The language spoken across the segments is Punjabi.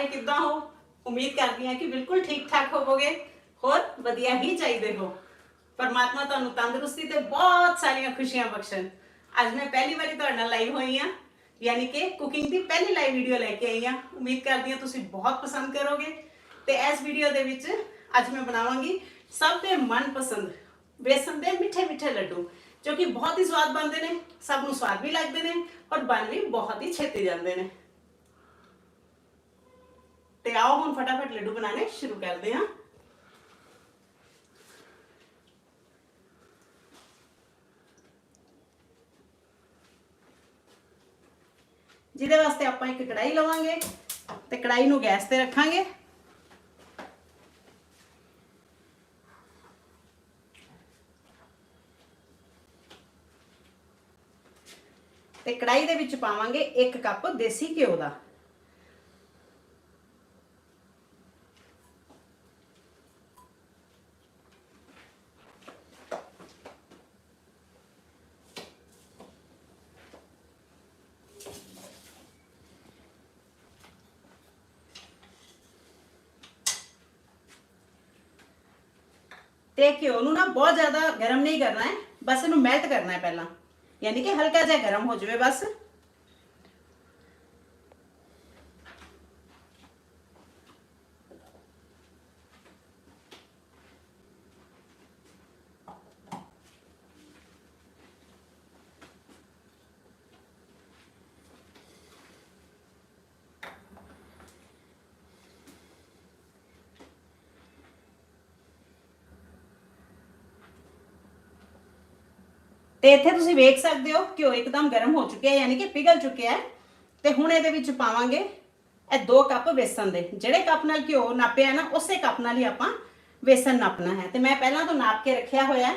ਸਾਰੇ ਕਿੱਦਾਂ ਹੋ? ਉਮੀਦ ਕਰਦੀ ਹਾਂ ਕਿ ਬਿਲਕੁਲ ਠੀਕ ਠਾਕ ਹੋਵੋਗੇ। ਹੋਰ ਵਧੀਆ ਹੀ ਚਾਹੀਦੇ ਹੋ। ਪਰਮਾਤਮਾ ਤੁਹਾਨੂੰ ਤੰਦਰੁਸਤੀ ਤੇ ਬਹੁਤ ਸਾਰੀਆਂ ਖੁਸ਼ੀਆਂ ਬਖਸ਼ਣ। ਅੱਜ ਮੈਂ ਪਹਿਲੀ ਵਾਰੀ ਤੁਹਾਡੇ ਨਾਲ ਲਾਈਵ ਹੋਈ ਹਾਂ। ਯਾਨੀ ਕਿ ਕੁਕਿੰਗ ਦੀ ਪਹਿਲੀ ਲਾਈਵ ਵੀਡੀਓ ਲੈ ਕੇ ਆਈ ਹਾਂ। ਉਮੀਦ ਕਰਦੀ ਹਾਂ ਤੁਸੀਂ ਬਹੁਤ ਪਸੰਦ ਕਰੋਗੇ। ਤੇ ਇਸ ਵੀਡੀਓ ਦੇ ਵਿੱਚ ਅੱਜ ਮੈਂ ਬਣਾਵਾਂਗੀ ਸਭ ਦੇ ਮਨਪਸੰਦ ਬੇਸਨ ਦੇ ਮਿੱਠੇ ਮਿੱਠੇ ਲੱਡੂ, ਜੋ ਕਿ ਬਹੁਤ ਹੀ ਸਵਾਦ ਬਣਦੇ ਨੇ, ਸਭ ਨੂੰ ਸਵਾਦ ਵੀ ਲੱਗਦੇ ਨੇ, ਔਰ ਬਣ ਵੀ ਬਹੁਤ ਹੀ ਛੇਤੀ ਜਾਂਦੇ ਨੇ। ਤੇ ਆਓ ਹੁਣ ਫਟਾਫਟ ਲੱਡੂ ਬਣਾਉਣੇ ਸ਼ੁਰੂ ਕਰਦੇ ਹਾਂ। ਜਿਹਦੇ ਵਾਸਤੇ ਆਪਾਂ ਇੱਕ ਕੜਾਈ ਲਵਾਂਗੇ ਤੇ ਕੜਾਈ ਨੂੰ ਗੈਸ ਤੇ ਰੱਖਾਂਗੇ। ਤੇ ਕੜਾਈ ਦੇ ਵਿੱਚ ਪਾਵਾਂਗੇ 1 ਕੱਪ ਦੇਸੀ ਘਿਓ ਦਾ। ਤੇ ਘਿਓ ਨੂੰ ਨਾ ਬਹੁਤ ਜ਼ਿਆਦਾ ਗਰਮ ਨਹੀਂ ਕਰਨਾ ਹੈ। ਬਸ ਇਹਨੂੰ ਮੈਲਟ ਕਰਨਾ ਹੈ ਪਹਿਲਾਂ। ਯਾਨੀ ਕਿ ਹਲਕਾ ਜਿਹਾ ਗਰਮ ਹੋ ਜਾਵੇ ਬਸ। ਤੇ ਇੱਥੇ ਤੁਸੀਂ ਵੇਖ ਸਕਦੇ ਹੋ ਘਿਓ ਇੱਕਦਮ ਗਰਮ ਹੋ ਚੁੱਕਿਆ ਹੈ, ਯਾਨੀ ਕਿ ਪਿਘਲ ਚੁੱਕਿਆ ਹੈ। ਤੇ ਹੁਣ ਇਹਦੇ ਵਿੱਚ ਪਾਵਾਂਗੇ ਇਹ 2 ਕੱਪ ਵੇਸਣ ਦੇ। ਜਿਹੜੇ ਕੱਪ ਨਾਲ ਘਿਓ ਨਾਪਿਆ ਹੈ ਨਾ, ਉਸੇ ਕੱਪ ਨਾਲ ਹੀ ਆਪਾਂ ਵੇਸਣ ਨਾਪਣਾ ਹੈ। ਤੇ ਮੈਂ ਪਹਿਲਾਂ ਤੋਂ ਨਾਪ ਕੇ ਰੱਖਿਆ ਹੋਇਆ ਹੈ।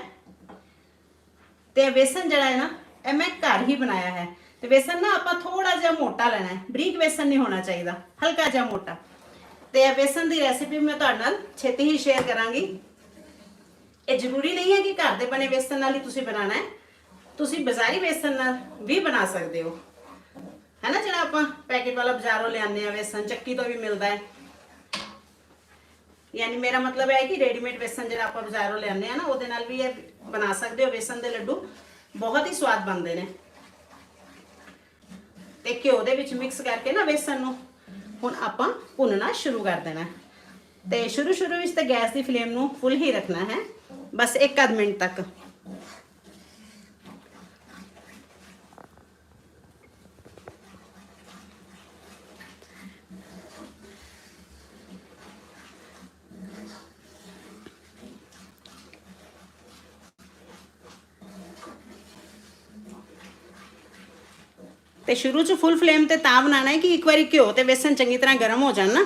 ਤੇ ਵੇਸਣ ਜਿਹੜਾ ਹੈ ਨਾ, ਇਹ ਮੈਂ ਘਰ ਹੀ ਬਣਾਇਆ ਹੈ। ਤੇ ਵੇਸਣ ਨਾ ਆਪਾਂ ਥੋੜਾ ਜਿਹਾ ਮੋਟਾ ਲੈਣਾ ਹੈ। ਬਰੀਕ ਵੇਸਣ ਨਹੀਂ ਹੋਣਾ ਚਾਹੀਦਾ, ਹਲਕਾ ਜਿਹਾ ਮੋਟਾ। ਤੇ ਇਹ ਵੇਸਣ ਦੀ ਰੈਸਿਪੀ ਮੈਂ ਤੁਹਾਡੇ ਨਾਲ ਛੇਤੀ ਹੀ ਸ਼ੇਅਰ ਕਰਾਂਗੀ। ਇਹ ਜ਼ਰੂਰੀ ਨਹੀਂ ਹੈ ਕਿ ਘਰ ਦੇ ਬਣੇ ਵੇਸਣ ਨਾਲ ਹੀ ਤੁਸੀਂ ਬਣਾਉਣਾ ਹੈ। ਤੁਸੀਂ ਬਾਜ਼ਾਰੀ ਵੇਸਣ ਨਾਲ ਵੀ ਬਣਾ ਸਕਦੇ ਹੋ। ਹੈ ਨਾ ਜਿਹੜਾ ਆਪਾਂ ਪੈਕੇਟ ਵਾਲਾ ਬਾਜ਼ਾਰੋਂ ਲਿਆਉਂਦੇ ਆ ਵੇਸਣ ਚੱਕੀ ਤੋਂ ਵੀ ਮਿਲਦਾ ਹੈ। ਯਾਨੀ ਮੇਰਾ ਮਤਲਬ ਹੈ ਕਿ ਰੈਡੀਮੇਡ ਵੇਸਣ ਜਿਹੜਾ ਆਪਾਂ ਬਾਜ਼ਾਰੋਂ ਲਿਆਉਂਦੇ ਆ ਨਾ, ਉਹਦੇ ਨਾਲ ਵੀ ਇਹ ਬਣਾ ਸਕਦੇ ਹੋ। ਵੇਸਣ ਦੇ ਲੱਡੂ ਬਹੁਤ ਹੀ ਸਵਾਦ ਬਣਦੇ ਨੇ। ਤੇ ਘਿਓ ਦੇ ਵਿੱਚ ਮਿਕਸ ਕਰਕੇ ਨਾ ਵੇਸਣ ਨੂੰ ਹੁਣ ਆਪਾਂ ਭੁੰਨਣਾ ਸ਼ੁਰੂ ਕਰ ਦੇਣਾ। ਤੇ ਸ਼ੁਰੂ ਸ਼ੁਰੂ ਵਿੱਚ ਤੇ ਗੈਸ ਦੀ ਫਲੇਮ ਨੂੰ ਫੁੱਲ ਹੀ ਰੱਖਣਾ ਹੈ। ਬਸ 1 ਅੱਧ ਮਿੰਟ ਤੱਕ। ਤੇ ਸ਼ੁਰੂ ਚ ਫੁੱਲ ਫਲੇਮ ਤੇ ਤਾਂ ਬਣਾਉਣਾ ਹੈ ਕਿ ਇੱਕ ਵਾਰੀ ਘਿਓ ਤੇ ਬੇਸਨ ਚੰਗੀ ਤਰ੍ਹਾਂ ਗਰਮ ਹੋ ਜਾਣ ਨਾ,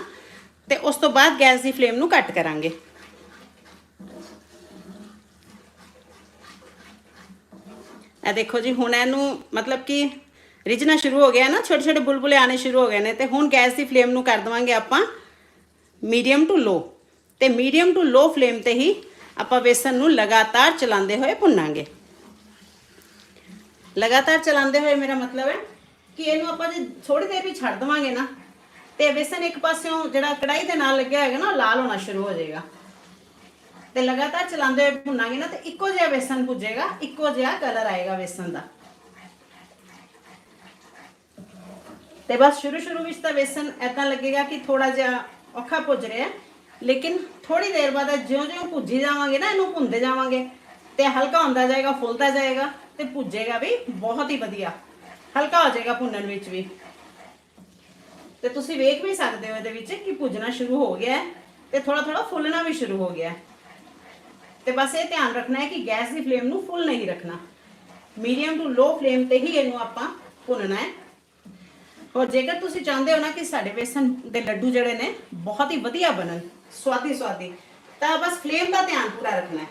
ਤੇ ਉਸ ਤੋਂ ਬਾਅਦ ਗੈਸ ਦੀ ਫਲੇਮ ਨੂੰ ਘੱਟ ਕਰਾਂਗੇ। ਇਹ ਦੇਖੋ ਜੀ, ਹੁਣ ਇਹਨੂੰ ਮਤਲਬ ਕਿ ਰਿਝਣਾ ਸ਼ੁਰੂ ਹੋ ਗਿਆ ਨਾ, ਛੋਟੇ ਛੋਟੇ ਬੁਲਬੁਲੇ ਆਣੇ ਸ਼ੁਰੂ ਹੋ ਗਏ ਨੇ, ਤੇ ਹੁਣ ਗੈਸ ਦੀ ਫਲੇਮ ਨੂੰ ਕਰ ਦਵਾਂਗੇ ਆਪਾਂ ਮੀਡੀਅਮ ਟੂ ਲੋ ਤੇ ਮੀਡੀਅਮ ਟੂ ਲੋ ਫਲੇਮ ਤੇ ਹੀ ਆਪਾਂ ਬੇਸਨ ਨੂੰ ਲਗਾਤਾਰ ਚਲਾਉਂਦੇ ਹੋਏ ਭੁੰਨਾਂਗੇ। ਲਗਾਤਾਰ ਚਲਾਉਂਦੇ ਹੋਏ ਮੇਰਾ ਮਤਲਬ ਹੈ ਕਿ ਇਹਨੂੰ ਆਪਾਂ ਜੇ ਥੋੜੀ ਦੇਰ ਵੀ ਛੱਡ ਦਵਾਂਗੇ ਨਾ, ਤੇ ਵੇਸਣ ਇੱਕ ਪਾਸਿਓਂ ਜਿਹੜਾ ਕੜਾਈ ਦੇ ਨਾਲ ਲੱਗਿਆ ਹੋਏਗਾ ਨਾ, ਉਹ ਲਾਲ ਹੋਣਾ ਸ਼ੁਰੂ ਹੋ ਜਾਏਗਾ। ਤੇ ਲਗਾਤਾਰ ਚਲਾਉਂਦੇ ਹੋਏ ਭੁੰਨਾਂਗੇ ਨਾ, ਤੇ ਇੱਕੋ ਜਿਹਾ ਵੇਸਣ ਭੁੱਜੇਗਾ ਇੱਕੋ ਜਿਹਾ ਕਲਰ ਆਏਗਾ ਵੇਸਣ ਦਾ। ਤੇ ਬਸ ਸ਼ੁਰੂ ਸ਼ੁਰੂ ਵਿੱਚ ਤਾਂ ਵੇਸਣ ਐਦਾਂ ਲੱਗੇਗਾ ਕਿ ਥੋੜਾ ਜਿਹਾ ਔਖਾ ਭੁੱਜ ਰਿਹਾ ਲੇਕਿਨ ਥੋੜੀ ਦੇਰ ਬਾਅਦ ਜਿਉਂ-ਜਿਉਂ ਭੁੱਜੀ ਜਾਵਾਂਗੇ ਨਾ, ਇਹਨੂੰ ਭੁੰਦੇ ਜਾਵਾਂਗੇ, ਤੇ ਹਲਕਾ ਹੁੰਦਾ ਜਾਏਗਾ, ਫੁੱਲਦਾ ਜਾਏਗਾ, ਤੇ ਭੁੱਜੇਗਾ ਵੀ ਬਹੁਤ ਹੀ ਵਧੀਆ। ਹਲਕਾ ਹੋ ਜਾਏਗਾ ਭੁੰਨਣ ਵਿੱਚ ਵੀ। ਤੇ ਤੁਸੀਂ ਵੇਖ ਵੀ ਸਕਦੇ ਹੋ ਇਹਦੇ ਵਿੱਚ ਕਿ ਭੁੱਜਣਾ ਸ਼ੁਰੂ ਹੋ ਗਿਆ ਹੈ ਤੇ ਥੋੜਾ ਥੋੜਾ ਫੁੱਲਣਾ ਵੀ ਸ਼ੁਰੂ ਹੋ ਗਿਆ ਹੈ। ਤੇ ਬਸ ਇਹ ਧਿਆਨ ਰੱਖਣਾ ਹੈ ਕਿ ਗੈਸ ਦੀ ਫਲੇਮ ਨੂੰ ਫੁੱਲ ਨਹੀਂ ਰੱਖਣਾ। ਮੀਡੀਅਮ ਟੂ ਲੋ ਫਲੇਮ ਤੇ ਹੀ ਇਹਨੂੰ ਆਪਾਂ ਭੁੰਨਣਾ ਹੈ। ਔਰ ਜੇਕਰ ਤੁਸੀਂ ਚਾਹੁੰਦੇ ਹੋ ਨਾ ਕਿ ਸਾਡੇ ਬੇਸਨ ਦੇ ਲੱਡੂ ਜਿਹੜੇ ਨੇ ਬਹੁਤ ਹੀ ਵਧੀਆ ਬਣਨ, ਸਵਾਦੀ ਸਵਾਦੀ, ਤਾਂ ਬਸ ਫਲੇਮ ਦਾ ਧਿਆਨ ਪੂਰਾ ਰੱਖਣਾ ਹੈ।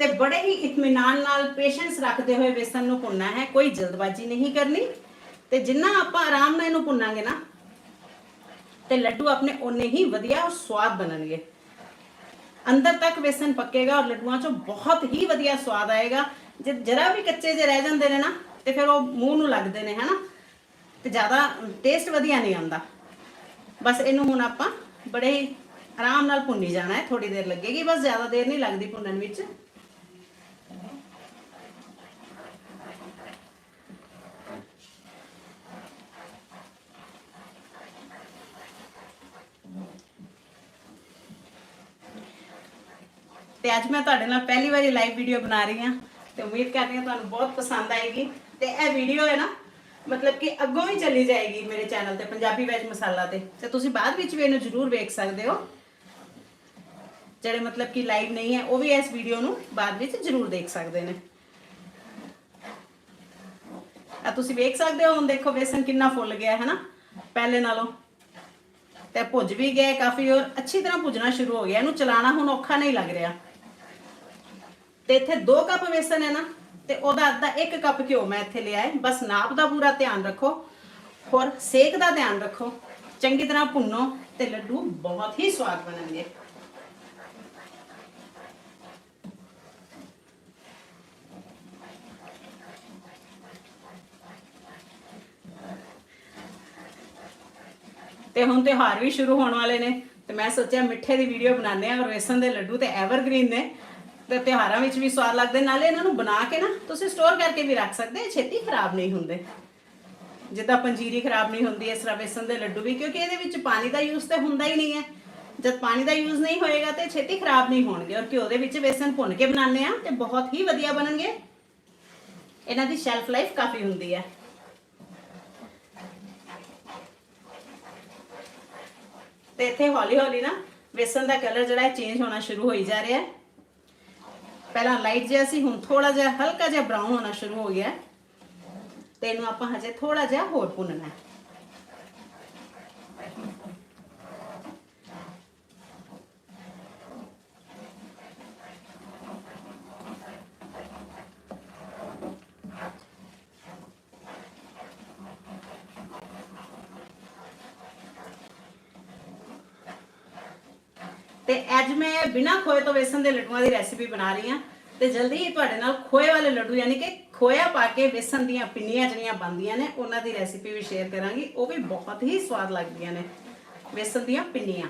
ਤੇ ਬੜੇ ਹੀ ਇਤਮਿਨਾਨ ਨਾਲ ਪੇਸ਼ੈਂਸ ਰੱਖਦੇ ਹੋਏ ਬੇਸਨ ਨੂੰ ਭੁੰਨਣਾ ਹੈ। ਕੋਈ ਜਲਦਬਾਜ਼ੀ ਨਹੀਂ ਕਰਨੀ। ਤੇ ਜਿੰਨਾ ਆਪਾਂ ਆਰਾਮ ਨਾਲ ਇਹਨੂੰ ਭੁੰਨਾਂਗੇ ਨਾ, ਤੇ ਲੱਡੂ ਆਪਣੇ ਓਨੇ ਹੀ ਵਧੀਆ ਔਰ ਸਵਾਦ ਬਣਨਗੇ। ਅੰਦਰ ਤੱਕ ਵੇਸਨ ਪੱਕੇਗਾ ਔਰ ਲੱਡੂਆਂ ਚੋਂ ਬਹੁਤ ਹੀ ਵਧੀਆ ਸਵਾਦ ਆਏਗਾ। ਜੇ ਜਰਾ ਵੀ ਕੱਚੇ ਜੇ ਰਹਿ ਜਾਂਦੇ ਨੇ ਨਾ, ਤੇ ਫਿਰ ਉਹ ਮੂੰਹ ਨੂੰ ਲੱਗਦੇ ਨੇ, ਹਨਾ? ਤੇ ਜ਼ਿਆਦਾ ਟੇਸਟ ਵਧੀਆ ਨਹੀਂ ਆਉਂਦਾ। ਬਸ ਇਹਨੂੰ ਹੁਣ ਆਪਾਂ ਬੜੇ ਹੀ ਆਰਾਮ ਨਾਲ ਭੁੰਨੀ ਜਾਣਾ ਹੈ। ਥੋੜੀ ਦੇਰ ਲੱਗੇਗੀ। ਬਸ ਜ਼ਿਆਦਾ ਦੇਰ ਨਹੀਂ ਲੱਗਦੀ ਭੁੰਨਣ ਵਿੱਚ। ਤੇ ਅੱਜ ਮੈਂ ਤੁਹਾਡੇ ਨਾਲ ਪਹਿਲੀ ਵਾਰੀ ਲਾਈਵ ਵੀਡੀਓ ਬਣਾ ਰਹੀ ਹਾਂ ਤੇ ਉਮੀਦ ਕਰਦੀ ਹਾਂ ਤੁਹਾਨੂੰ ਬਹੁਤ ਪਸੰਦ ਆਏਗੀ। ਤੇ ਇਹ ਵੀਡੀਓ ਹੈ ਨਾ, ਮਤਲਬ ਕਿ ਅੱਗੋਂ ਵੀ ਚੱਲੀ ਜਾਏਗੀ ਮੇਰੇ ਚੈਨਲ ਤੇ, ਪੰਜਾਬੀ ਵੈਜ ਮਸਾਲਾ ਤੇ। ਤੇ ਤੁਸੀਂ ਬਾਅਦ ਵਿੱਚ ਵੀ ਇਹਨੂੰ ਜ਼ਰੂਰ ਵੇਖ ਸਕਦੇ ਹੋ। ਜਿਹੜੇ ਮਤਲਬ ਕਿ ਲਾਈਵ ਨਹੀਂ ਹੈ, ਉਹ ਵੀ ਇਸ ਵੀਡੀਓ ਨੂੰ ਬਾਅਦ ਵਿੱਚ ਜ਼ਰੂਰ ਦੇਖ ਸਕਦੇ ਨੇ। ਆ ਤੁਸੀਂ ਵੇਖ ਸਕਦੇ ਹੋ, ਹੁਣ ਦੇਖੋ ਬੇਸਨ ਕਿੰਨਾ ਫੁੱਲ ਗਿਆ ਹੈ ਨਾ ਪਹਿਲੇ ਨਾਲੋਂ। ਤੇ ਭੁੱਜ ਵੀ ਗਿਆ ਕਾਫੀ, ਔਰ ਅੱਛੀ ਤਰ੍ਹਾਂ ਭੁੱਜਣਾ ਸ਼ੁਰੂ ਹੋ ਗਿਆ। ਇਹਨੂੰ ਚਲਾਣਾ ਹੁਣ ਔਖਾ ਨਹੀਂ ਲੱਗ ਰਿਹਾ। ਤੇ ਇੱਥੇ 2 ਕੱਪ ਵੇਸਣ ਹੈ ਨਾ, ਤੇ ਉਹਦਾ ਅੱਧਾ 1 ਕੱਪ ਘਿਓ ਮੈਂ ਇੱਥੇ ਲਿਆ ਹੈ। ਬਸ ਨਾਪ ਦਾ ਪੂਰਾ ਧਿਆਨ ਰੱਖੋ। ਹੋਰ ਸੇਕ ਦਾ ਧਿਆਨ ਰੱਖੋ। ਚੰਗੀ ਤਰ੍ਹਾਂ ਭੁੰਨੋ ਤੇ ਲੱਡੂ ਬਹੁਤ ਹੀ ਸਵਾਦ ਬਣਨਗੇ। ਤੇ ਹੁਣ ਤਿਉਹਾਰ ਵੀ ਸ਼ੁਰੂ ਹੋਣ ਵਾਲੇ ਨੇ ਤੇ ਮੈਂ ਸੋਚਿਆ ਮਿੱਠੇ ਦੀ ਵੀਡੀਓ ਬਣਾਉਂਦੇ ਆ ਔਰ ਵੇਸਣ ਦੇ ਲੱਡੂ ਤੇ ਐਵਰਗ੍ਰੀਨ ਨੇ। ਤੇ ਤਿਉਹਾਰਾਂ ਵਿੱਚ ਵੀ ਸਵਾਦ ਲੱਗਦੇ, ਨਾਲੇ ਇਹਨਾਂ ਨੂੰ ਬਣਾ ਕੇ ਨਾ ਤੁਸੀਂ ਸਟੋਰ ਕਰਕੇ ਵੀ ਰੱਖ ਸਕਦੇ, ਛੇਤੀ ਖਰਾਬ ਨਹੀਂ ਹੁੰਦੇ। ਜਿੱਦਾਂ ਪੰਜੀਰੀ ਖਰਾਬ ਨਹੀਂ ਹੁੰਦੀ, ਇਸ ਤਰ੍ਹਾਂ ਵੇਸਣ ਦੇ ਲੱਡੂ ਵੀ, ਕਿਉਂਕਿ ਇਹਦੇ ਵਿੱਚ ਪਾਣੀ ਦਾ ਯੂਜ਼ ਤੇ ਹੁੰਦਾ ਹੀ ਨਹੀਂ ਹੈ। ਜਦ ਪਾਣੀ ਦਾ ਯੂਜ਼ ਨਹੀਂ ਹੋਏਗਾ ਤੇ ਛੇਤੀ ਖਰਾਬ ਨਹੀਂ ਹੋਣਗੇ, ਔਰ ਘਿਓ ਦੇ ਵਿੱਚ ਵੇਸਣ ਭੁੰਨ ਕੇ ਬਣਾਉਂਦੇ ਆ ਤੇ ਬਹੁਤ ਹੀ ਵਧੀਆ ਬਣਨਗੇ। ਇਹਨਾਂ ਦੀ ਸ਼ੈਲਫ ਲਾਈਫ ਕਾਫੀ ਹੁੰਦੀ ਹੈ। ਤੇ ਇੱਥੇ ਹੌਲੀ ਹੌਲੀ ਨਾ ਵੇਸਣ ਦਾ ਕਲਰ ਜਿਹੜਾ ਚੇਂਜ ਹੋਣਾ ਸ਼ੁਰੂ ਹੋਈ ਜਾ ਰਿਹਾ ਹੈ। ਪਹਿਲਾਂ ਲਾਈਟ ਜਿਹਾ ਸੀ, ਹੁਣ ਥੋੜਾ ਜਿਹਾ ਹਲਕਾ ਜਿਹਾ ਬ੍ਰਾਊਨ ਹੋਣਾ ਸ਼ੁਰੂ ਹੋ ਗਿਆ ਤੇ ਇਹਨੂੰ ਆਪਾਂ ਹਜੇ ਥੋੜਾ ਜਿਹਾ ਹੋਰ ਭੁੰਨਣਾ ਹੈ ਤੇ ਅੱਜ ਮੈਂ ਬਿਨਾ ਖੋਏ ਤੋਂ ਵੇਸਣ ਦੇ ਲੱਡੂਆਂ ਦੀ ਰੈਸਿਪੀ ਬਣਾ ਰਹੀ ਹਾਂ ਤੇ ਜਲਦੀ ਹੀ ਤੁਹਾਡੇ ਨਾਲ ਖੋਏ ਵਾਲੇ ਲੱਡੂ ਯਾਨੀ ਕਿ ਖੋਇਆ ਪਾ ਕੇ ਵੇਸਣ ਦੀਆਂ ਪਿੰਨੀਆਂ ਜਿਹੜੀਆਂ ਬਣਦੀਆਂ ਨੇ, ਉਹਨਾਂ ਦੀ ਰੈਸਿਪੀ ਵੀ ਸ਼ੇਅਰ ਕਰਾਂਗੀ। ਉਹ ਵੀ ਬਹੁਤ ਹੀ ਸਵਾਦ ਲੱਗਦੀਆਂ ਨੇ, ਵੇਸਣ ਦੀਆਂ ਪਿੰਨੀਆਂ।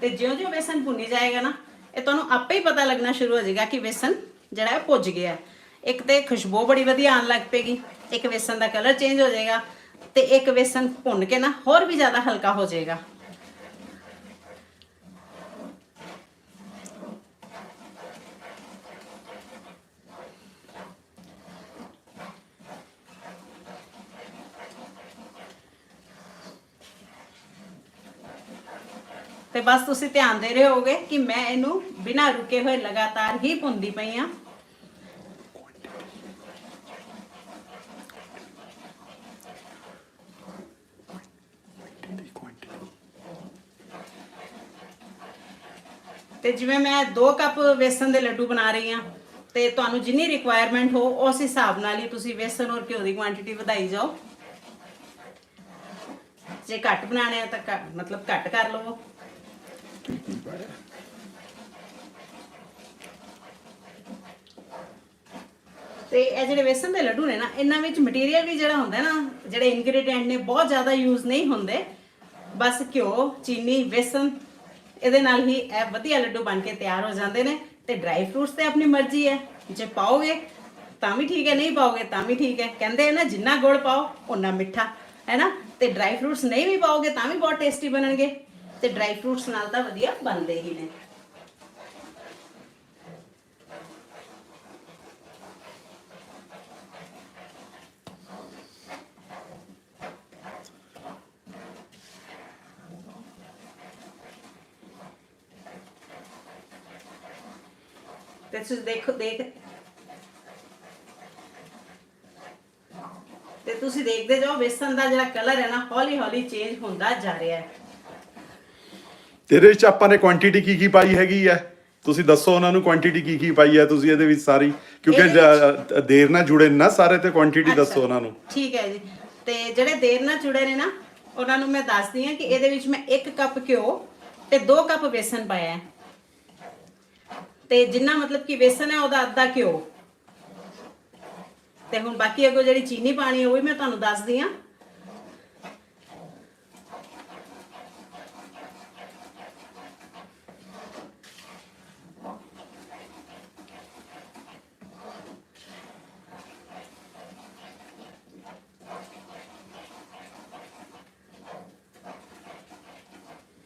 ਤੇ ਜਿਉਂ-ਜਿਉਂ ਵੇਸਣ ਭੁੰਨੀ ਜਾਏਗਾ ਨਾ, ਇਹ ਤੁਹਾਨੂੰ ਆਪੇ ਹੀ ਪਤਾ ਲੱਗਣਾ ਸ਼ੁਰੂ ਹੋ ਜਾਏਗਾ ਕਿ ਵੇਸਣ ਜਿਹੜਾ ਹੈ ਭੁੱਜ ਗਿਆ ਇੱਕ ਤੇ ਖੁਸ਼ਬੂ ਬੜੀ ਵਧੀਆ ਆਉਣ ਲੱਗ ਪਏਗੀ, ਇੱਕ ਵੇਸਣ ਦਾ ਕਲਰ ਚੇਂਜ ਹੋ ਜਾਏਗਾ ਤੇ ਇੱਕ ਵੇਸਣ ਭੁੰਨ ਕੇ ਨਾ ਹੋਰ ਵੀ ਜ਼ਿਆਦਾ ਹਲਕਾ ਹੋ ਜਾਏਗਾ ਤੇ ਬਸ ਤੁਸੀਂ ਧਿਆਨ ਦੇ ਰਹੇ ਹੋਗੇ ਕਿ ਮੈਂ ਇਹਨੂੰ ਬਿਨਾਂ ਰੁਕੇ ਹੋਏ ਲਗਾਤਾਰ ਹੀ ਭੁੰਨਦੀ ਪਈ ਆ ਤੇ ਜਿਵੇਂ ਮੈਂ 2 ਕੱਪ ਵੇਸਣ ਦੇ ਲੱਡੂ ਬਣਾ ਰਹੀ ਆ ਤੇ ਤੁਹਾਨੂੰ ਜਿੰਨੀ ਰਿਕੁਆਇਰਮੈਂਟ ਹੋ, ਉਸ ਹਿਸਾਬ ਨਾਲ ਹੀ ਤੁਸੀਂ ਵੇਸਣ ਔਰ ਘਿਓ ਦੀ ਕੁਆਂਟੀਟੀ ਵਧਾਈ ਜਾਓ। ਜੇ ਘੱਟ ਬਣਾਣੇ ਆ ਤਾਂ ਮਤਲਬ ਘੱਟ ਕਰ ਲਵੋ। ਤੇ ਇਹ ਜਿਹੜੇ ਵੇਸਣ ਦੇ ਲੱਡੂ ਨੇ ਨਾ, ਇਹਨਾਂ ਵਿੱਚ ਮਟੀਰੀਅਲ ਵੀ ਜਿਹੜਾ ਹੁੰਦਾ ਨਾ, ਜਿਹੜੇ ਇਨਗਰੀਡੀਐਂਟ ਨੇ, ਬਹੁਤ ਜ਼ਿਆਦਾ ਯੂਜ਼ ਨਹੀਂ ਹੁੰਦੇ। ਬਸ ਘਿਓ, ਚੀਨੀ, ਵੇਸਣ ਇਹਦੇ ਨਾਲ ਹੀ ਇਹ ਵਧੀਆ ਲੱਡੂ ਬਣ ਕੇ ਤਿਆਰ ਹੋ ਜਾਂਦੇ ਨੇ ਤੇ ਡਰਾਈ ਫਰੂਟਸ ਤੇ ਆਪਣੀ ਮਰਜ਼ੀ ਹੈ। ਜੇ ਪਾਓਗੇ ਤਾਂ ਵੀ ਠੀਕ ਹੈ, ਨਹੀਂ ਪਾਓਗੇ ਤਾਂ ਵੀ ਠੀਕ ਹੈ। ਕਹਿੰਦੇ ਨਾ, ਜਿੰਨਾ ਗੁੜ ਪਾਓ ਉਨਾ ਮਿੱਠਾ, ਹੈ ਨਾ? ਤੇ ਡਰਾਈ ਫਰੂਟਸ ਨਹੀਂ ਵੀ ਪਾਓਗੇ ਤਾਂ ਵੀ ਬਹੁਤ ਟੇਸਟੀ ਬਣਨਗੇ। ਤੇ ਡਰਾਈ ਫਰੂਟਸ ਨਾਲ ਤਾਂ ਵਧੀਆ ਬਣਦੇ ਹੀ ਨੇ। ਤੁਸੀਂ ਦੇਖੋ ਦੇਖ। ਤੇ ਤੁਸੀਂ ਦੇਖਦੇ ਜਾਓ ਵੇਸਣ ਦਾ ਜਿਹੜਾ ਕਲਰ ਹੈ ਨਾ ਹੌਲੀ ਹੌਲੀ ਚੇਂਜ ਹੁੰਦਾ ਜਾ ਰਿਹਾ ਹੈ। ਤੇਰੇ ਵਿੱਚ ਆਪਾਂ ਨੇ ਕੁਆਂਟੀਟੀ ਕੀ ਕੀ ਪਾਈ ਹੈਗੀ ਹੈ? ਤੁਸੀਂ ਦੱਸੋ ਉਹਨਾਂ ਨੂੰ ਕੁਆਂਟੀਟੀ ਕੀ ਕੀ ਪਾਈ ਹੈ ਤੁਸੀਂ ਇਹਦੇ ਵਿੱਚ ਸਾਰੀ। ਕਿਉਂਕਿ ਇਹਦੇ ਜ- ਦੇਰ ਨਾਲ ਜੁੜੇ ਨੇ ਸਾਰੇ ਤੇ ਕੁਆਂਟੀਟੀ ਦੱਸੋ ਉਹਨਾਂ ਨੂੰ। ਠੀਕ ਹੈ ਜੀ। ਤੇ ਜਿਹੜੇ ਦੇਰ ਨਾਲ ਜੁੜੇ ਨੇ ਨਾ ਉਹਨਾਂ ਨੂੰ ਮੈਂ ਦੱਸਦੀ ਹਾਂ ਕਿ ਇਹਦੇ ਵਿੱਚ ਮੈਂ 1 ਕੱਪ ਘਿਓ ਤੇ 2 ਕੱਪ ਵੇਸਣ ਪਾਇਆ ਹੈ। ਤੇ ਜਿੰਨਾ ਮਤਲਬ ਕਿ ਵੇਸਣ ਹੈ, ਉਹਦਾ ਅੱਧਾ ਘਿਓ। ਤੇ ਹੁਣ ਬਾਕੀ ਅੱਗੋਂ ਜਿਹੜੀ ਚੀਨੀ ਪਾਣੀ ਹੈ ਉਹ ਵੀ ਮੈਂ ਤੁਹਾਨੂੰ ਦੱਸਦੀ ਆ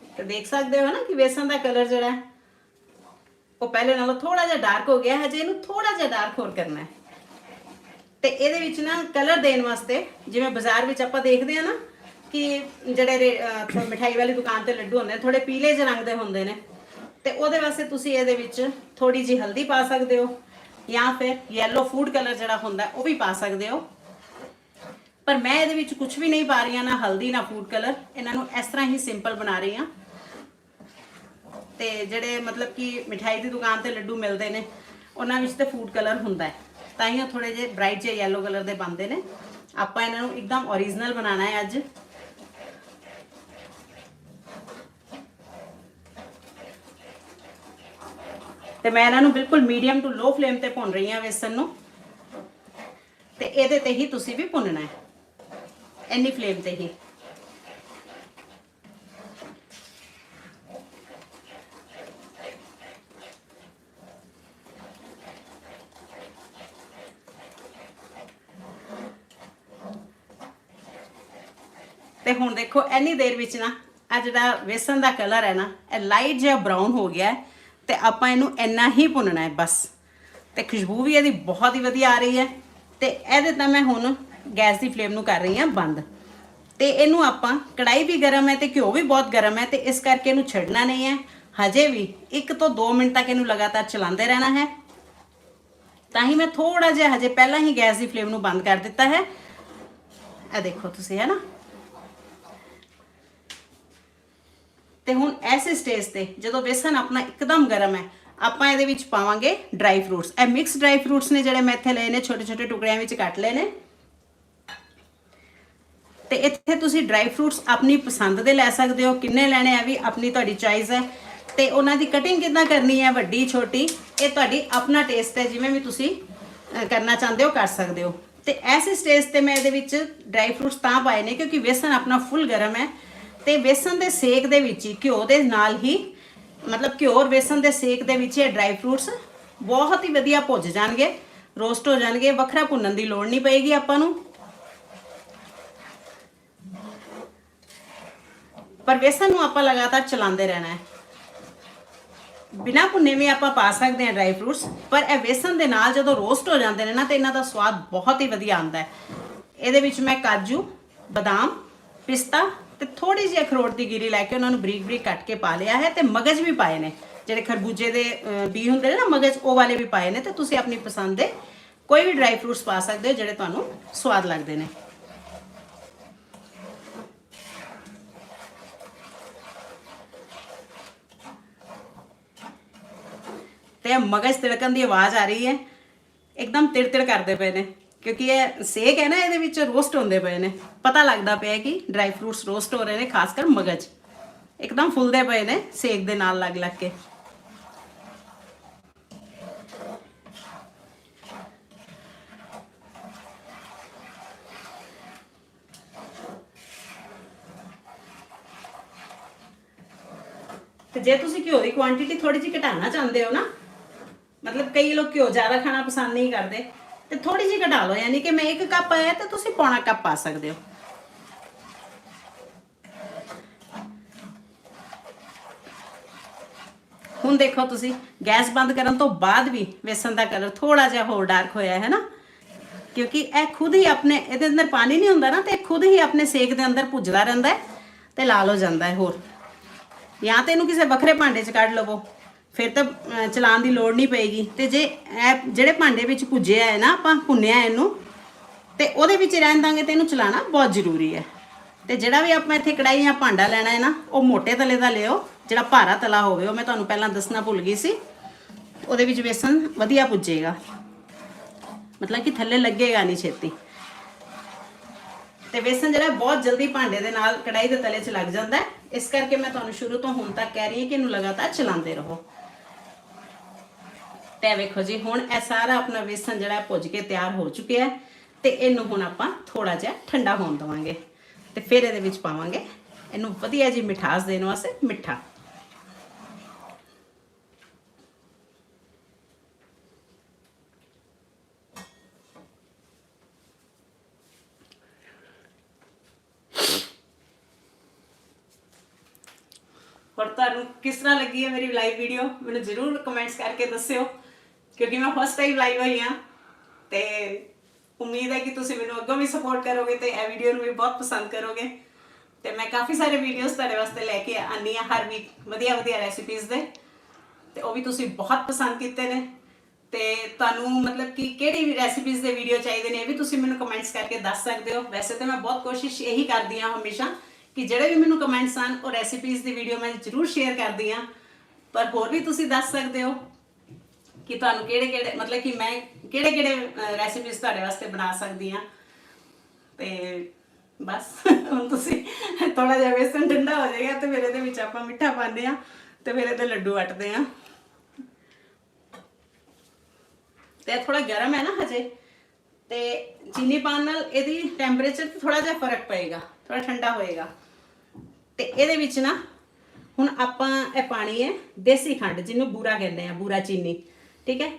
ਤੇ ਦੇਖ ਸਕਦੇ ਹੋ ਨਾ ਕਿ ਵੇਸਣ ਦਾ ਕਲਰ ਜਿਹੜਾ ਹੈ ਉਹ ਪਹਿਲੇ ਨਾਲੋਂ ਥੋੜਾ ਜਿਹਾ ਡਾਰਕ ਹੋ ਗਿਆ, ਹਜੇ ਇਹਨੂੰ ਥੋੜਾ ਜਿਹਾ ਡਾਰਕ ਹੋਰ ਕਰਨਾ ਹੈ। ਤੇ ਇਹਦੇ ਵਿੱਚ ਨਾ ਕਲਰ ਦੇਣ ਵਾਸਤੇ, ਜਿਵੇਂ ਬਾਜ਼ਾਰ ਵਿੱਚ ਆਪਾਂ ਦੇਖਦੇ ਆ ਨਾ ਕਿ ਜਿਹੜੇ ਰੇ- ਮਿਠਾਈ ਵਾਲੀ ਦੁਕਾਨ ਤੇ ਲੱਡੂ ਹੁੰਦੇ ਨੇ ਥੋੜੇ ਪੀਲੇ ਜਿਹੇ ਰੰਗ ਦੇ ਹੁੰਦੇ ਨੇ। ਤੇ ਉਹਦੇ ਵਾਸਤੇ ਤੁਸੀਂ ਇਹਦੇ ਵਿੱਚ ਥੋੜੀ ਜਿਹੀ ਹਲਦੀ ਪਾ ਸਕਦੇ ਹੋ, ਜਾਂ ਫਿਰ ਯੈਲੋ ਫੂਡ ਕਲਰ ਜਿਹੜਾ ਹੁੰਦਾ, ਉਹ ਵੀ ਪਾ ਸਕਦੇ ਹੋ। ਪਰ ਮੈਂ ਇਹਦੇ ਵਿੱਚ ਕੁਝ ਵੀ ਨਹੀਂ ਪਾ ਰਹੀ ਹਾਂ, ਨਾ ਹਲਦੀ, ਨਾ ਫੂਡ ਕਲਰ ਇਹਨਾਂ ਨੂੰ ਇਸ ਤਰ੍ਹਾਂ ਹੀ ਸਿੰਪਲ ਬਣਾ ਰਹੀ ਹਾਂ। ਤੇ ਜਿਹੜੇ ਮਤਲਬ ਕਿ ਮਿਠਾਈ ਦੀ ਦੁਕਾਨ ਤੇ ਲੱਡੂ ਮਿਲਦੇ ਨੇ, ਉਹਨਾਂ ਵਿੱਚ ਤੇ ਫੂਡ ਕਲਰ ਹੁੰਦਾ ਹੈ। ਤਾਂ ਹੀ ਉਹ ਥੋੜੇ ਜਿਹੇ ਬ੍ਰਾਈਟ ਜਿਹੇ ਯੈਲੋ ਕਲਰ ਦੇ ਬਣਦੇ ਨੇ। ਆਪਾਂ ਇਹਨਾਂ ਨੂੰ ਇੱਕਦਮ ਓਰੀਜਨਲ ਬਣਾਉਣਾ ਹੈ ਅੱਜ। ਤੇ ਮੈਂ ਇਹਨਾਂ ਨੂੰ ਬਿਲਕੁਲ ਮੀਡੀਅਮ ਟੂ ਲੋ ਫਲੇਮ ਤੇ ਭੁੰਨ ਰਹੀ ਹਾਂ ਵੇਸਣ ਨੂੰ। ਤੇ ਇਹਦੇ ਤੇ ਹੀ ਤੁਸੀਂ ਵੀ ਭੁੰਨਣਾ ਹੈ। ਇੰਨੀ ਫਲੇਮ ਤੇ ਹੀ ਤੇ ਹੁਣ ਦੇਖੋ, ਇੰਨੀ ਦੇਰ ਵਿੱਚ ਨਾ ਆ ਜਿਹੜਾ ਵੇਸਣ ਦਾ ਕਲਰ ਹੈ ਨਾ, ਇਹ ਲਾਈਟ ਜਿਹਾ ਬਰਾਊਨ ਹੋ ਗਿਆ ਹੈ ਤੇ ਆਪਾਂ ਇਹਨੂੰ ਇੰਨਾ ਹੀ ਭੁੰਨਣਾ ਹੈ ਬਸ। ਤੇ ਖੁਸ਼ਬੂ ਵੀ ਇਹਦੀ ਬਹੁਤ ਹੀ ਵਧੀਆ ਆ ਰਹੀ ਹੈ ਤੇ ਇਹਦੇ ਤਾਂ ਮੈਂ ਹੁਣ ਗੈਸ ਦੀ ਫਲੇਮ ਨੂੰ ਕਰ ਰਹੀ ਹਾਂ ਬੰਦ। ਤੇ ਇਹਨੂੰ ਆਪਾਂ ਕੜਾਈ ਵੀ ਗਰਮ ਹੈ ਤੇ ਘਿਓ ਵੀ ਬਹੁਤ ਗਰਮ ਹੈ ਤੇ ਇਸ ਕਰਕੇ ਇਹਨੂੰ ਛੱਡਣਾ ਨਹੀਂ ਹੈ। ਹਜੇ ਵੀ 1 ਤੋਂ 2 ਮਿੰਟ ਤੱਕ ਇਹਨੂੰ ਲਗਾਤਾਰ ਚਲਾਉਂਦੇ ਰਹਿਣਾ ਹੈ। ਤਾਂ ਹੀ ਮੈਂ ਥੋੜਾ ਜਿਹਾ ਹਜੇ ਪਹਿਲਾਂ ਹੀ ਗੈਸ ਦੀ ਫਲੇਮ ਨੂੰ ਬੰਦ ਕਰ ਦਿੱਤਾ ਹੈ। ਇਹ ਦੇਖੋ ਤੁਸੀਂ, ਹੈ ਨਾ? ਤੇ ਹੁਣ ਐਸੇ ਸਟੇਜ ਤੇ ਜਦੋਂ ਬੇਸਨ ਆਪਣਾ ਇੱਕਦਮ ਗਰਮ ਹੈ, ਆਪਾਂ ਇਹਦੇ ਵਿੱਚ ਪਾਵਾਂਗੇ ਡਰਾਈ ਫਰੂਟਸ ਇਹ ਮਿਕਸ ਡਰਾਈ ਫਰੂਟਸ ਨੇ ਜਿਹੜੇ ਮੈਂ ਇੱਥੇ ਲਏ ਨੇ, ਛੋਟੇ ਛੋਟੇ ਟੁਕੜਿਆਂ ਵਿੱਚ ਕੱਟ ਲਏ ਨੇ। ਤੇ ਇੱਥੇ ਤੁਸੀਂ ਡਰਾਈ ਫਰੂਟਸ ਆਪਣੀ ਪਸੰਦ ਦੇ ਲੈ ਸਕਦੇ ਹੋ, ਕਿੰਨੇ ਲੈਣੇ ਆ ਵੀ ਆਪਣੀ ਤੁਹਾਡੀ ਚੋਇਸ ਹੈ। ਤੇ ਉਹਨਾਂ ਦੀ ਕਟਿੰਗ ਕਿੱਦਾਂ ਕਰਨੀ ਹੈ, ਵੱਡੀ, ਛੋਟੀ, ਇਹ ਤੁਹਾਡੀ ਆਪਣਾ ਟੇਸਟ ਹੈ, ਜਿਵੇਂ ਵੀ ਤੁਸੀਂ ਕਰਨਾ ਚਾਹੁੰਦੇ ਹੋ, ਕਰ ਸਕਦੇ ਹੋ। ਤੇ ਐਸੇ ਸਟੇਜ ਤੇ ਮੈਂ ਇਹਦੇ ਵਿੱਚ ਡਰਾਈ ਫਰੂਟਸ ਤਾਂ ਪਾਏ ਨੇ, ਕਿਉਂਕਿ ਵੇਸਣ ਆਪਣਾ ਫੁੱਲ ਗਰਮ ਹੈ। ਤੇ ਵੇਸਣ ਦੇ ਸੇਕ ਦੇ ਵਿੱਚ ਹੀ ਘਿਓ ਦੇ ਨਾਲ ਹੀ, ਮਤਲਬ ਘਿਓ ਔਰ ਵੇਸਣ ਦੇ ਸੇਕ ਦੇ ਵਿੱਚ ਇਹ ਡਰਾਈ ਫਰੂਟਸ ਬਹੁਤ ਹੀ ਵਧੀਆ ਭੁੱਜ ਜਾਣਗੇ, ਰੋਸਟ ਹੋ ਜਾਣਗੇ, ਵੱਖਰਾ ਭੁੰਨਣ ਦੀ ਲੋੜ ਨਹੀਂ ਪਏਗੀ ਆਪਾਂ ਨੂੰ। ਪਰ ਵੇਸਣ ਨੂੰ ਆਪਾਂ ਲਗਾਤਾਰ ਚਲਾਉਂਦੇ ਰਹਿਣਾ ਹੈ। ਬਿਨਾ ਭੁੰਨੇ ਵੀ ਆਪਾਂ ਪਾ ਸਕਦੇ ਹਾਂ ਡਰਾਈ ਫਰੂਟਸ, ਪਰ ਇਹ ਵੇਸਣ ਦੇ ਨਾਲ ਜਦੋਂ ਰੋਸਟ ਹੋ ਜਾਂਦੇ ਨੇ ਨਾ, ਤੇ ਇਹਨਾਂ ਦਾ ਸਵਾਦ ਬਹੁਤ ਹੀ ਵਧੀਆ ਆਉਂਦਾ ਹੈ। ਇਹਦੇ ਵਿੱਚ ਮੈਂ ਕਾਜੂ, ਬਦਾਮ, ਪਿਸਤਾ ਤੇ ਥੋੜੀ ਜਿਹੀ ਅਖਰੋਟ ਦੀ ਗਿਰੀ ਲੈ ਕੇ ਉਹਨਾਂ ਨੂੰ ਬਰੀਕ ਬਰੀਕ ਕੱਟ ਕੇ ਪਾ ਲਿਆ ਹੈ ਤੇ ਮਗਜ਼ ਵੀ ਪਾਏ ਨੇ। ਜਿਹੜੇ ਖਰਬੂਜੇ ਦੇ ਅਹ, ਬੀ ਹੁੰਦੇ ਨੇ ਨਾ ਮਗਜ਼ ਉਹ ਵਾਲੇ ਵੀ ਪਾਏ ਨੇ ਤੇ ਤੁਸੀਂ ਆਪਣੀ ਪਸੰਦ ਦੇ ਕੋਈ ਵੀ ਡਰਾਈ ਫਰੂਟਸ ਪਾ ਸਕਦੇ ਹੋ ਜਿਹੜੇ ਤੁਹਾਨੂੰ ਸਵਾਦ ਲੱਗਦੇ ਨੇ। ਤੇ ਮਗਜ਼ ਤਿੜਕਣ ਦੀ ਆਵਾਜ਼ ਆ ਰਹੀ ਹੈ। ਇੱਕਦਮ ਤਿੜ-ਤਿੜ ਕਰਦੇ ਪਏ ਨੇ। ਕਿਉਂਕਿ ਇਹ ਸੇਕ ਹੈ ਨਾ, ਇਹਦੇ ਵਿੱਚ ਰੋਸਟ ਹੁੰਦੇ ਪਏ ਨੇ। ਪਤਾ ਲੱਗਦਾ ਪਿਆ ਕਿ ਡਰਾਈ ਫਰੂਟਸ ਰੋਸਟ ਹੋ ਰਹੇ ਨੇ, ਖਾਸ ਕਰ ਮਗਜ਼। ਇੱਕਦਮ ਫੁੱਲਦੇ ਪਏ ਨੇ ਸੇਕ ਦੇ ਨਾਲ ਲੱਗ ਲੱਗ ਕੇ। ਤੇ ਜੇ ਤੁਸੀਂ ਘਿਓ ਦੀ ਕੁਆਂਟੀਟੀ ਥੋੜੀ ਜਿਹੀ ਘਟਾਉਣਾ ਚਾਹੁੰਦੇ ਹੋ ਨਾ, ਮਤਲਬ ਕਈ ਲੋਕ ਘਿਓ ਜ਼ਿਆਦਾ ਖਾਣਾ ਪਸੰਦ ਨਹੀਂ ਕਰਦੇ। ਤੇ ਥੋੜੀ ਜਿਹੀ ਘਟਾ ਲਓ, ਯਾਨੀ ਕਿ ਮੈਂ ਇੱਕ ਕੱਪ ਪਾਇਆ ਤੇ ਤੁਸੀਂ ਪੌਣਾ ਕੱਪ ਪਾ ਸਕਦੇ ਹੋ। ਹੁਣ ਦੇਖੋ ਤੁਸੀਂ, ਗੈਸ ਬੰਦ ਕਰਨ ਤੋਂ ਬਾਅਦ ਵੀ ਵੇਸਣ ਦਾ ਕਲਰ ਥੋੜਾ ਜਿਹਾ ਹੋਰ ਡਾਰਕ ਹੋਇਆ ਹੈ ਨਾ? ਕਿਉਂਕਿ ਇਹ ਖੁਦ ਹੀ ਆਪਣੇ, ਇਹਦੇ ਅੰਦਰ ਪਾਣੀ ਨਹੀਂ ਹੁੰਦਾ ਨਾ, ਤੇ ਖੁਦ ਹੀ ਆਪਣੇ ਸੇਕ ਦੇ ਅੰਦਰ ਭੁੱਜਦਾ ਰਹਿੰਦਾ ਹੈ ਤੇ ਲਾਲ ਹੋ ਜਾਂਦਾ ਹੈ ਹੋਰ। ਜਾਂ ਤੇ ਇਹਨੂੰ ਕਿਸੇ ਵੱਖਰੇ ਭਾਂਡੇ 'ਚ ਕੱਢ ਲਵੋ। ਫਿਰ ਤਾਂ ਚਲਾਉਣ ਦੀ ਲੋੜ ਨਹੀਂ ਪਏਗੀ। ਤੇ ਜੇ ਇਹ ਜਿਹੜੇ ਭਾਂਡੇ ਵਿੱਚ ਭੁੱਜਿਆ ਹੈ ਨਾ, ਆਪਾਂ ਭੁੰਨਿਆ ਇਹਨੂੰ, ਤੇ ਉਹਦੇ ਵਿੱਚ ਰਹਿਣ ਦਾਂਗੇ ਤੇ ਇਹਨੂੰ ਚਲਾਉਣਾ ਬਹੁਤ ਜ਼ਰੂਰੀ ਹੈ। ਤੇ ਜਿਹੜਾ ਵੀ ਆਪਾਂ ਇੱਥੇ ਕੜਾਈ ਜਾਂ ਭਾਂਡਾ ਲੈਣਾ ਹੈ ਨਾ, ਉਹ ਮੋਟੇ ਤਲੇ ਦਾ ਲਿਓ, ਜਿਹੜਾ ਭਾਰਾ ਤਲਾ ਹੋਵੇ, ਉਹ ਮੈਂ ਤੁਹਾਨੂੰ ਪਹਿਲਾਂ ਦੱਸਣਾ ਭੁੱਲ ਗਈ ਸੀ। ਉਹਦੇ ਵਿੱਚ ਵੇਸਣ ਵਧੀਆ ਪੁੱਜੇਗਾ। ਮਤਲਬ ਕਿ ਥੱਲੇ ਲੱਗੇਗਾ ਨਹੀਂ ਛੇਤੀ। ਤੇ ਵੇਸਣ ਜਿਹੜਾ ਬਹੁਤ ਜਲਦੀ ਭਾਂਡੇ ਦੇ ਨਾਲ ਕੜਾਈ ਦੇ ਤਲੇ 'ਚ ਲੱਗ ਜਾਂਦਾ ਇਸ ਕਰਕੇ ਮੈਂ ਤੁਹਾਨੂੰ ਸ਼ੁਰੂ ਤੋਂ ਹੁਣ ਤੱਕ ਕਹਿ ਰਹੀ ਹਾਂ ਕਿ ਇਹਨੂੰ ਲਗਾਤਾਰ ਚਲਾਉਂਦੇ ਰਹੋ। ਤੇ ਇਹ ਵੇਖੋ ਜੀ, ਹੁਣ ਇਹ ਸਾਰਾ ਆਪਣਾ ਵੇਸਣ ਜਿਹੜਾ ਭੁੱਜ ਕੇ ਤਿਆਰ ਹੋ ਚੁੱਕਿਆ ਹੈ ਤੇ ਇਹਨੂੰ ਹੁਣ ਆਪਾਂ ਥੋੜਾ ਜਿਹਾ ਠੰਡਾ ਹੋਣ ਦਵਾਂਗੇ ਤੇ ਫਿਰ ਇਹਦੇ ਵਿੱਚ ਪਾਵਾਂਗੇ ਇਹਨੂੰ ਵਧੀਆ ਜੀ ਮਿਠਾਸ ਦੇਣ ਵਾਸਤੇ ਮਿੱਠਾ। ਹੋਰ ਤੁਹਾਨੂੰ ਕਿਸ ਤਰ੍ਹਾਂ ਲੱਗੀ ਹੈ ਮੇਰੀ ਲਾਈਵ ਵੀਡੀਓ ਮੈਨੂੰ ਜ਼ਰੂਰ ਕਮੈਂਟਸ ਕਰਕੇ ਦੱਸਿਓ। ਕਿਉਂਕਿ ਮੈਂ ਫਸਟ ਟਾਈਮ ਲਾਈਵ ਹੋਈ ਹਾਂ ਤੇ ਉਮੀਦ ਹੈ ਕਿ ਤੁਸੀਂ ਮੈਨੂੰ ਅੱਗੋਂ ਵੀ ਸਪੋਰਟ ਕਰੋਗੇ ਤੇ ਇਹ ਵੀਡੀਓ ਨੂੰ ਵੀ ਬਹੁਤ ਪਸੰਦ ਕਰੋਗੇ। ਤੇ ਮੈਂ ਕਾਫੀ ਸਾਰੇ ਵੀਡੀਓਜ਼ ਤੁਹਾਡੇ ਵਾਸਤੇ ਲੈ ਕੇ ਆਨੀ ਆ ਹਰ ਵੀਕ ਵਧੀਆ ਵਧੀਆ ਰੈਸਿਪੀਜ਼ ਦੇ। ਤੇ ਉਹ ਵੀ ਤੁਸੀਂ ਬਹੁਤ ਪਸੰਦ ਕੀਤੇ ਨੇ। ਤੇ ਤੁਹਾਨੂੰ ਮਤਲਬ ਕਿ ਕਿਹੜੀ ਵੀ ਰੈਸਿਪੀਜ਼ ਦੇ ਵੀਡੀਓ ਚਾਹੀਦੇ ਨੇ ਇਹ ਵੀ ਤੁਸੀਂ ਮੈਨੂੰ ਕਮੈਂਟਸ ਕਰਕੇ ਦੱਸ ਸਕਦੇ ਹੋ। ਵੈਸੇ ਤਾਂ ਮੈਂ ਬਹੁਤ ਕੋਸ਼ਿਸ਼ ਇਹੀ ਕਰਦੀ ਹਾਂ ਹਮੇਸ਼ਾ ਕਿ ਜਿਹੜੇ ਵੀ ਮੈਨੂੰ ਕਮੈਂਟਸ ਆਣ ਉਹ ਰੈਸਿਪੀਜ਼ ਦੀ ਵੀਡੀਓ ਮੈਂ ਜ਼ਰੂਰ ਸ਼ੇਅਰ ਕਰਦੀ ਹਾਂ। ਪਰ ਹੋਰ ਵੀ ਤੁਸੀਂ ਦੱਸ ਸਕਦੇ ਹੋ ਕਿ ਤੁਹਾਨੂੰ ਕਿਹੜੇ ਕਿਹੜੇ, ਮਤਲਬ ਕਿ ਮੈਂ ਕਿਹੜੇ ਕਿਹੜੇ ਰੈਸਿਪੀਜ਼ ਤੁਹਾਡੇ ਵਾਸਤੇ ਬਣਾ ਸਕਦੀ ਹਾਂ। ਤੇ ਬਸ, ਹੁਣ ਤੁਸੀਂ ਥੋੜਾ ਜਿਹਾ ਵੇਸਣ ਠੰਡਾ ਹੋ ਜਾਏਗਾ ਤੇ ਫਿਰ ਇਹਦੇ ਵਿੱਚ ਆਪਾਂ ਮਿੱਠਾ ਪਾਉਂਦੇ ਆ ਤੇ ਫਿਰ ਇਹਦੇ ਲੱਡੂ ਵੱਟਦੇ ਆ ਤੇ ਥੋੜਾ ਗਰਮ ਹੈ ਨਾ ਹਜੇ। ਤੇ ਚੀਨੀ ਪਾਉਣ ਨਾਲ ਇਹਦੀ ਟੈਂਪਰੇਚਰ ਤੇ ਥੋੜਾ ਜਿਹਾ ਫ਼ਰਕ ਪਏਗਾ ਥੋੜਾ ਠੰਡਾ ਹੋਏਗਾ। ਤੇ ਇਹਦੇ ਵਿੱਚ ਨਾ, ਹੁਣ ਆਪਾਂ ਇਹ ਪਾਣੀ ਹੈ ਦੇਸੀ ਖੰਡ, ਜਿਹਨੂੰ ਬੂਰਾ ਕਹਿੰਦੇ ਆ ਬੂਰਾ ਚੀਨੀ। ਠੀਕ ਹੈ?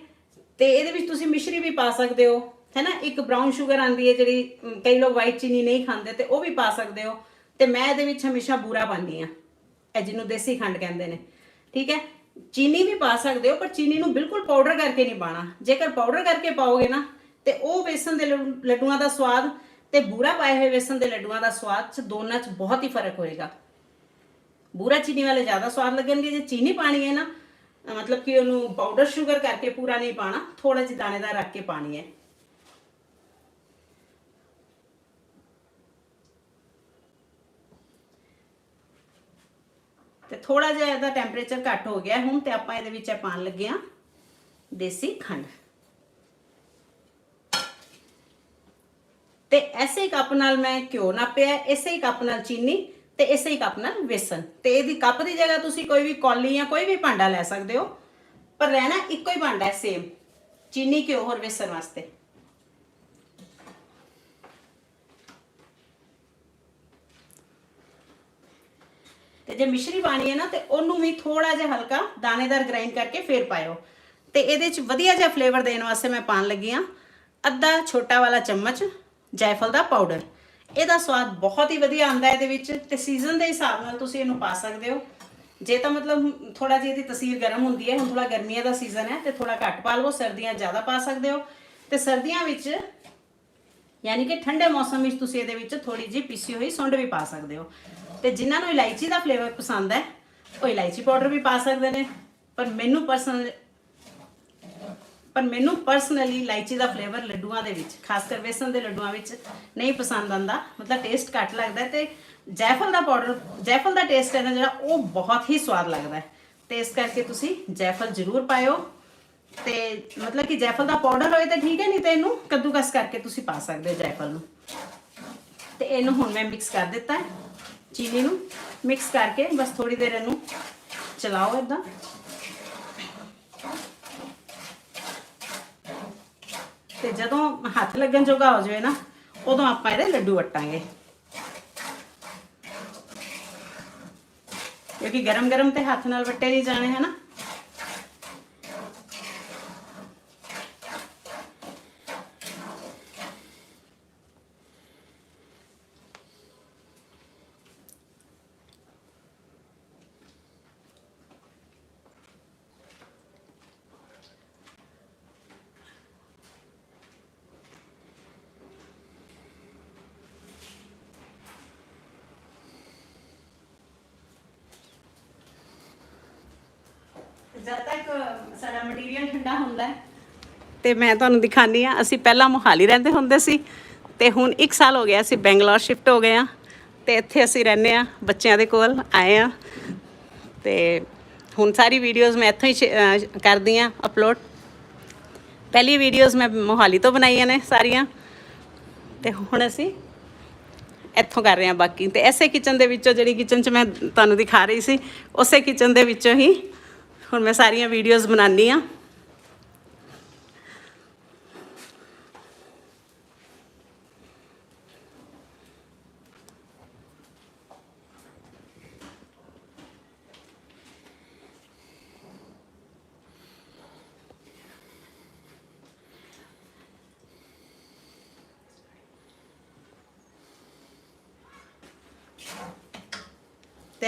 ਤੇ ਇਹਦੇ ਵਿੱਚ ਤੁਸੀਂ ਮਿਸ਼ਰੀ ਵੀ ਪਾ ਸਕਦੇ ਹੋ, ਹੈਨਾ? ਇੱਕ ਬ੍ਰਾਊਨ ਸ਼ੂਗਰ ਆਂਦੀ ਹੈ ਜਿਹੜੀ ਕਈ ਲੋਕ ਵਾਈਟ ਚੀਨੀ ਨਹੀਂ ਖਾਂਦੇ, ਤੇ ਉਹ ਵੀ ਪਾ ਸਕਦੇ ਹੋ। ਤੇ ਮੈਂ ਇਹਦੇ ਵਿੱਚ ਹਮੇਸ਼ਾ ਬੂਰਾ ਪਾਉਂਦੀ ਆ ਇਹ ਜਿਹਨੂੰ ਦੇਸੀ ਖੰਡ ਕਹਿੰਦੇ ਨੇ। ਠੀਕ ਹੈ? ਚੀਨੀ ਵੀ ਪਾ ਸਕਦੇ ਹੋ, ਪਰ ਚੀਨੀ ਨੂੰ ਬਿਲਕੁਲ ਪਾਊਡਰ ਕਰਕੇ ਨਹੀਂ ਪਾਣਾ ਜੇਕਰ ਪਾਊਡਰ ਕਰਕੇ ਪਾਓਗੇ ਨਾ, ਤੇ ਉਹ ਵੇਸਣ ਦੇ ਲੱਡੂ- ਲੱਡੂਆਂ ਦਾ ਸਵਾਦ ਤੇ ਬੂਰਾ ਪਾਏ ਹੋਏ ਵੇਸਣ ਦੇ ਲੱਡੂਆਂ ਦਾ ਸਵਾਦ ਚ ਦੋਨਾਂ ਚ ਬਹੁਤ ਹੀ ਫ਼ਰਕ ਹੋਏਗਾ। ਬੂਰਾ ਚੀਨੀ ਵਾਲੇ ਜ਼ਿਆਦਾ ਸਵਾਦ ਲੱਗਣਗੇ। ਜੇ ਚੀਨੀ ਪਾਣੀ ਹੈ ਨਾ ਮਤਲਬ ਕਿ ਉਹਨੂੰ ਪਾਊਡਰ ਸ਼ੂਗਰ ਕਰਕੇ ਪੂਰਾ ਨਹੀਂ ਪਾਣਾ ਥੋੜਾ ਜਿਹਾ ਦਾਣੇਦਾਰ ਰੱਖ ਕੇ ਪਾਣੀ ਹੈ। ਤੇ ਥੋੜਾ ਜਿਹਾ ਇਹਦਾ ਟੈਂਪਰੇਚਰ ਘੱਟ ਹੋ ਗਿਆ, ਹੁਣ ਤੇ ਆਪਾਂ ਇਹਦੇ ਵਿੱਚ ਇਹ ਪਾਣ ਲੱਗੇ ਆ ਦੇਸੀ ਖੰਡ। ਤੇ ਐਸੇ ਕੱਪ ਨਾਲ ਮੈਂ ਘਿਓ ਨਾਪਿਆ ਇਸੇ ਹੀ ਕੱਪ ਨਾਲ ਚੀਨੀ ਤੇ ਇਸੇ ਹੀ ਕੱਪ ਨਾਲ ਵੇਸਣ। ਤੇ ਇਹਦੀ ਕੱਪ ਦੀ ਜਗ੍ਹਾ ਤੁਸੀਂ ਕੋਈ ਵੀ ਕੌਲੀ ਜਾਂ ਕੋਈ ਵੀ ਭਾਂਡਾ ਲੈ ਸਕਦੇ ਹੋ। ਪਰ ਰਹਿਣਾ ਇੱਕੋ ਹੀ ਭਾਂਡਾ ਹੈ ਸੇਮ ਚੀਨੀ ਘਿਓ ਹੋਰ ਵੇਸਣ ਵਾਸਤੇ। ਤੇ ਜੇ ਮਿਸ਼ਰੀ ਪਾਣੀ ਹੈ ਨਾ, ਤੇ ਉਹਨੂੰ ਵੀ ਥੋੜਾ ਜਿਹਾ ਹਲਕਾ ਦਾਣੇਦਾਰ ਗ੍ਰਾਈਂਡ ਕਰਕੇ ਫੇਰ ਪਾਇਓ। ਤੇ ਇਹਦੇ ਚ ਵਧੀਆ ਜਿਹਾ ਫਲੇਵਰ ਦੇਣ ਵਾਸਤੇ ਮੈਂ ਪਾਣ ਲੱਗੀ ਆ ਅੱਧਾ ਛੋਟਾ ਵਾਲਾ ਚਮਚ ਜਾਇਫਲ ਦਾ ਪਾਊਡਰ ਇਹਦਾ ਸਵਾਦ ਬਹੁਤ ਹੀ ਵਧੀਆ ਆਉਂਦਾ ਇਹਦੇ ਵਿੱਚ ਤੇ ਸੀਜ਼ਨ ਦੇ ਹਿਸਾਬ ਨਾਲ ਤੁਸੀਂ ਇਹਨੂੰ ਪਾ ਸਕਦੇ ਹੋ। ਜੇ ਤਾਂ ਮਤਲਬ ਥੋੜਾ ਜਿਹਾ ਇਹਦੀ ਤਸੀਰ ਗਰਮ ਹੁੰਦੀ ਹੈ, ਹੁਣ ਥੋੜਾ ਗਰਮੀਆਂ ਦਾ ਸੀਜ਼ਨ ਹੈ ਤੇ ਥੋੜਾ ਘੱਟ ਪਾ ਲਵੋ, ਸਰਦੀਆਂ ਜ਼ਿਆਦਾ ਪਾ ਸਕਦੇ ਹੋ। ਤੇ ਸਰਦੀਆਂ ਵਿੱਚ ਯਾਨੀ ਕਿ ਠੰਡੇ ਮੌਸਮ ਵਿੱਚ ਤੁਸੀਂ ਇਹਦੇ ਵਿੱਚ ਥੋੜੀ ਜਿਹੀ ਪੀਸੀ ਹੋਈ ਸੁੰਡ ਵੀ ਪਾ ਸਕਦੇ ਹੋ। ਤੇ ਜਿਨ੍ਹਾਂ ਨੂੰ ਇਲਾਇਚੀ ਦਾ ਫਲੇਵਰ ਪਸੰਦ ਹੈ, ਉਹ ਇਲਾਇਚੀ ਪਾਊਡਰ ਵੀ ਪਾ ਸਕਦੇ ਨੇ। ਪਰ ਮੈਨੂੰ ਪਰਸਨਲ ਪਰ ਮੈਨੂੰ ਪਰਸਨਲੀ ਇਲਾਇਚੀ ਦਾ ਫਲੇਵਰ ਲੱਡੂਆਂ ਦੇ ਵਿੱਚ, ਖਾਸ ਕਰ ਵੇਸਣ ਦੇ ਲੱਡੂਆਂ ਵਿੱਚ ਨਹੀਂ ਪਸੰਦ ਆਂਦਾ ਮਤਲਬ ਟੇਸਟ ਘੱਟ ਲੱਗਦਾ ਹੈ ਤੇ ਜੈਫਲ ਦਾ ਪਾਊਡਰ ਜੈਫਲ ਦਾ ਟੇਸਟ ਹੈ ਨਾ ਜਿਹੜਾ, ਉਹ ਬਹੁਤ ਹੀ ਸਵਾਦ ਲੱਗਦਾ ਹੈ। ਤੇ ਇਸ ਕਰਕੇ ਤੁਸੀਂ ਜੈਫਲ ਜ਼ਰੂਰ ਪਾਇਓ। ਤੇ ਮਤਲਬ ਕਿ ਜੈਫਲ ਦਾ ਪਾਊਡਰ ਹੋਏ ਤਾਂ ਠੀਕ ਹੈ, ਨਹੀਂ ਤੇ ਇਹਨੂੰ ਕੱਦੂਕਸ ਕਰਕੇ ਤੁਸੀਂ ਪਾ ਸਕਦੇ ਹੋ ਜੈਫਲ ਨੂੰ। ਤੇ ਇਹਨੂੰ ਹੁਣ ਮੈਂ ਮਿਕਸ ਕਰ ਦਿੱਤਾ ਚੀਨੀ ਨੂੰ ਮਿਕਸ ਕਰਕੇ ਬਸ ਥੋੜੀ ਦੇਰ ਇਹਨੂੰ ਚਲਾਓ ਇਦਾਂ ਤੇ ਜਦੋਂ ਹੱਥ ਲੱਗਣ ਜੋਗਾ ਹੋ ਜਾਵੇ ਨਾ, ਉਦੋਂ ਆਪਾਂ ਇਹਦੇ ਲੱਡੂ ਵਟਾਂਗੇ। ਕਿਉਂਕਿ ਗਰਮ ਗਰਮ ਤੇ ਹੱਥ ਨਾਲ ਵੱਟੇ ਨਹੀਂ ਜਾਣੇ, ਹਨਾ? ਜਦ ਤੱਕ ਸਾਡਾ ਮਟੀਰੀਅਲ ਠੰਡਾ ਹੁੰਦਾ ਹੈ। ਤੇ ਮੈਂ ਤੁਹਾਨੂੰ ਦਿਖਾਨੀ ਆ, ਅਸੀਂ ਪਹਿਲਾਂ ਮੋਹਾਲੀ ਰਹਿੰਦੇ ਹੁੰਦੇ ਸੀ ਤੇ ਹੁਣ 1 ਸਾਲ ਹੋ ਗਿਆ ਅਸੀਂ ਬੈਂਗਲੌਰ ਸ਼ਿਫਟ ਹੋ ਗਏ ਆ ਤੇ ਇੱਥੇ ਅਸੀਂ ਰਹਿੰਦੇ ਆ, ਬੱਚਿਆਂ ਦੇ ਕੋਲ ਆਏ ਆ। ਤੇ ਹੁਣ ਸਾਰੀ ਵੀਡੀਓਜ਼ ਮੈਂ ਇੱਥੋਂ ਹੀ ਕਰਦੀ ਆ ਅਪਲੋਡ ਪਹਿਲੀ ਵੀਡੀਓਜ਼ ਮੈਂ ਮੋਹਾਲੀ ਤੋਂ ਬਣਾਈਆਂ ਨੇ ਸਾਰੀਆਂ। ਤੇ ਹੁਣ ਅਸੀਂ ਇੱਥੋਂ ਕਰ ਰਹੇ ਹਾਂ ਬਾਕੀ। ਤੇ ਐਸੇ ਕਿਚਨ ਦੇ ਵਿੱਚੋਂ ਜਿਹੜੀ ਕਿਚਨ 'ਚ ਮੈਂ ਤੁਹਾਨੂੰ ਦਿਖਾ ਰਹੀ ਸੀ, ਉਸੇ ਕਿਚਨ ਦੇ ਵਿੱਚੋਂ ਹੀ हूँ मैं सारिया वीडियोज़ बना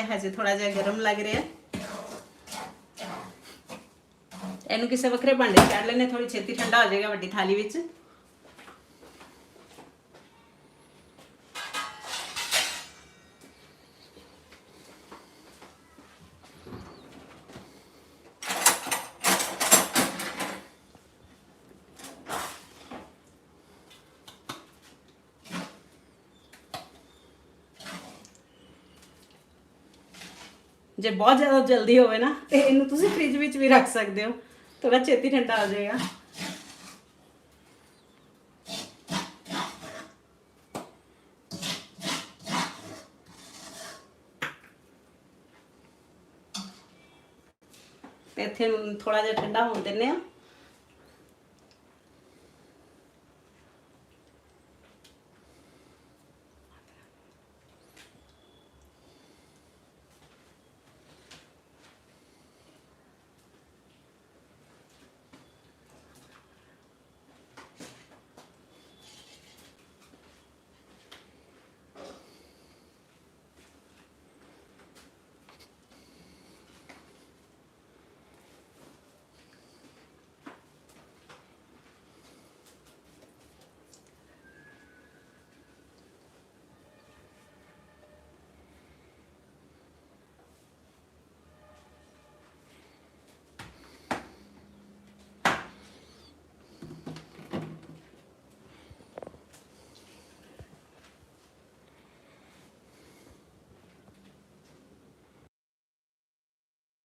हजे थोड़ा जहा गर्म लग रहा है। ਇਹਨੂੰ ਕਿਸੇ ਵੱਖਰੇ ਭਾਂਡੇ 'ਚ ਕੱਢ ਲੈਣੇ ਥੋੜੀ ਛੇਤੀ ਠੰਡਾ ਹੋ ਜਾਏਗਾ ਵੱਡੀ ਥਾਲੀ ਵਿੱਚ। ਜੇ ਬਹੁਤ ਜ਼ਿਆਦਾ ਜਲਦੀ ਹੋਵੇ ਨਾ, ਤੇ ਇਹਨੂੰ ਤੁਸੀਂ ਫ੍ਰਿਜ ਵਿੱਚ ਵੀ ਰੱਖ ਸਕਦੇ ਹੋ। ਥੋੜਾ ਛੇਤੀ ਠੰਡਾ ਹੋ ਜਾਏਗਾ। ਤੇ ਇੱਥੇ ਥੋੜਾ ਜਿਹਾ ਠੰਡਾ ਹੋਣ ਦਿੰਨੇ ਆ